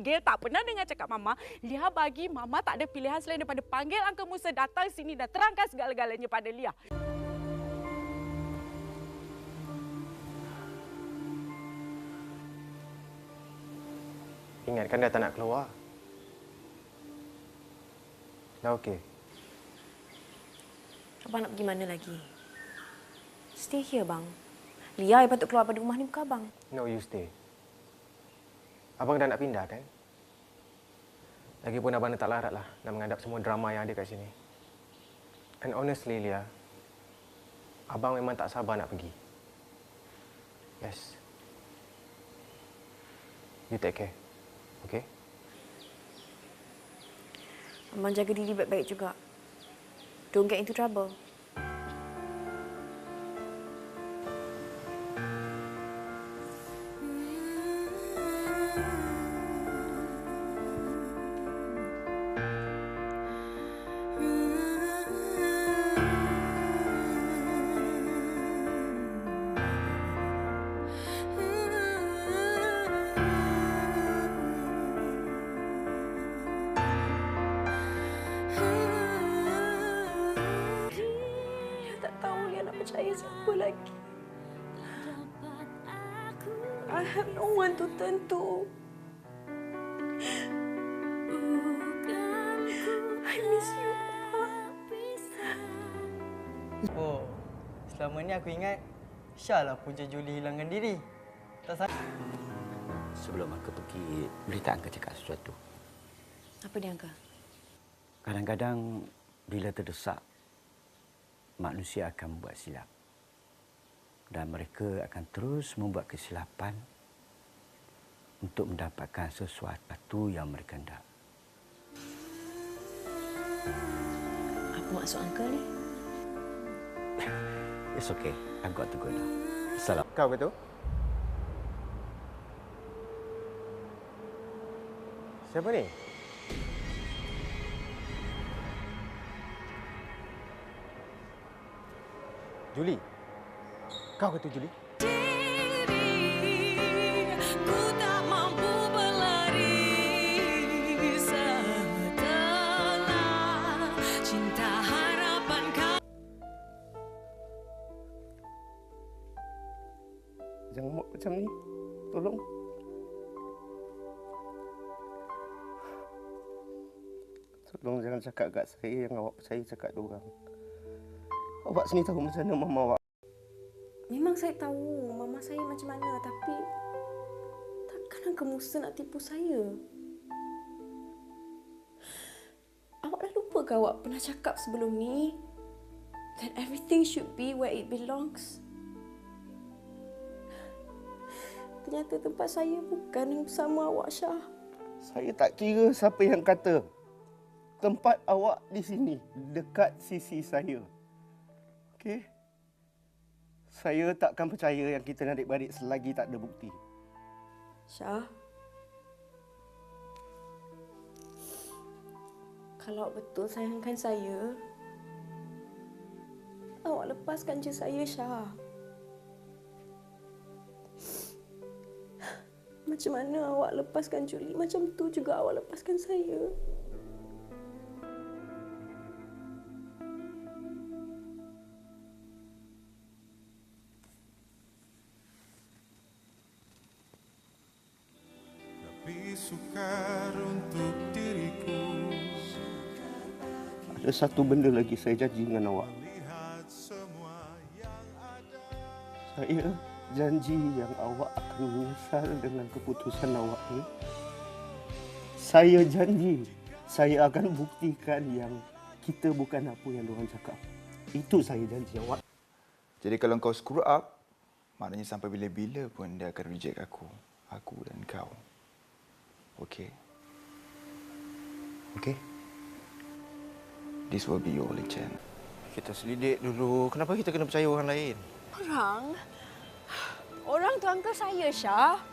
panggil, tak pernah dengar cakap Mama. Lia bagi Mama tak ada pilihan selain daripada panggil Uncle Musa datang sini dan terangkan segala-galanya pada Lia. Ingat kan dah tak nak keluar. Dah okey. Abang nak pergi mana lagi? Stay here, bang. Lia yang patut keluar pada rumah ni bukan abang. No, you stay. Abang dah nak pindah kan? Lagipun abang tak larat lah nak menghadap semua drama yang ada kat sini. And honestly, Lia, abang memang tak sabar nak pergi. Yes. You take care. Okay? Abang jaga diri baik-baik juga. Don't get into trouble. Percaya siapa lagi. I have no one to turn to. I miss you, Papa. Oh, selama ni aku ingat Syah lah punca Juli hilangkan diri. Tak salah. Sebelum Angka pergi, boleh tak Angka cakap sesuatu? Apa dia, Angka? Kadang-kadang bila terdesak, manusia akan membuat silap. Dan mereka akan terus membuat kesilapan untuk mendapatkan sesuatu yang mereka hendak. Apa maksud Angka ni? It's okay. I've got to go now. Salam. Kau ke tu? Siapa ni? Juli. Kau ke tu Juli? Ku tak mampu berlari setelah cinta harapan kau. Jangan buat macam ni. Tolong. Tolong jangan cakap kat saya yang awak percaya cakap dia orang. Awak sendiri tahu macam mana mama awak. Memang saya tahu mama saya macam mana tapi takkan Musa nak tipu saya. Awak dah lupa ke awak pernah cakap sebelum ni that everything should be where it belongs? Ternyata tempat saya bukan yang bersama awak Syah. Saya tak kira siapa yang kata. Tempat awak di sini, dekat sisi saya. Okey? Saya takkan percaya yang kita nak adik-beradik selagi tak ada bukti. Syah. Kalau betul sayangkan saya, awak lepaskan je saya, Syah. Macam mana awak lepaskan Julie, macam tu juga awak lepaskan saya. Sukar untuk diriku Ada satu benda lagi saya janji dengan awak. Lihat semua yang ada Saya janji yang awak akan menyesal dengan keputusan awak ni. Saya janji saya akan buktikan yang kita bukan apa yang diorang cakap. Itu saya janji awak. Jadi kalau kau screw up, maknanya sampai bila-bila pun dia akan reject aku. Aku dan kau. Okay? Okay? This will be your only chance. Kita selidik dulu. Kenapa kita kena percaya orang lain? Orang? Orang tu Uncle saya, Syah.